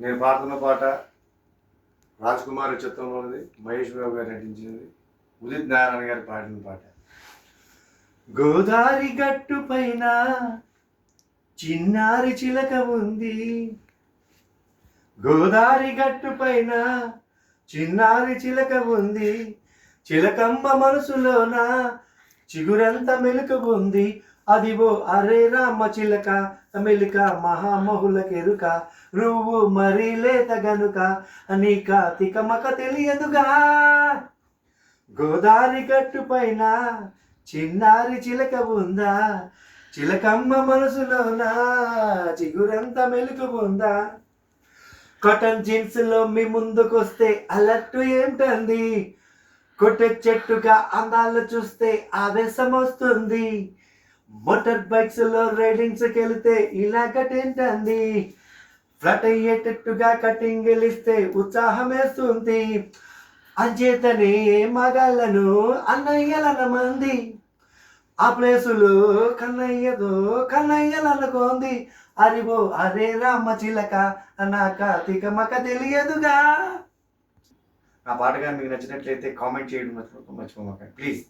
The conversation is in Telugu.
నేను పాడుతున్న పాట రాజ్ కుమార్ చిత్రంలోనిది మహేష్ బాబు గారు నటించినది ఉదిత్ నారాయణ గారు పాడిన పాట. గోదారి గట్టు పైన చిన్నారి చిలక ఉంది. గోదారి గట్టు పైన చిన్నారి చిలక ఉంది. చిలకమ్మ మనసులోన చిగురంత మెలుక ఉంది. అదివో అరే రామ చిలక మెలిక మహామహులకెరుక నువ్వు మరీ లేత గనుక నీక తికమక తెలియదుగా. గోదారి గట్టు పైన చిన్నారి చిలక ఉందా? చిలకమ్మ మనసులోన చిగురంత మెలుకు ఉందా? కాటన్ జీన్స్లో మీ ముందుకొస్తే అలర్ట్ ఏంటంది? కొట్టే చెట్టుగా అందాలు చూస్తే ఆవేశం వస్తుంది మోటార్ బైక్స్లో రైడింగ్స్ వెళితే ఇలాగటేంటంది ఫ్లట్ అయ్యేటట్టుగా కటింగ్ ఇస్తే ఉత్సాహం వేస్తుంది అంచేతనే మగాళ్ళను అన్నయ్యలన మంది ఆ ప్లేసులో కన్నయ్యదో కన్నయ్యలనుకోంది. అరివో అరే రామ చిలక నాక తికమక తెలియదుగా. నా పాటగా మీకు నచ్చినట్లయితే కామెంట్ చేయడం మర్చిపోమాక ప్లీజ్.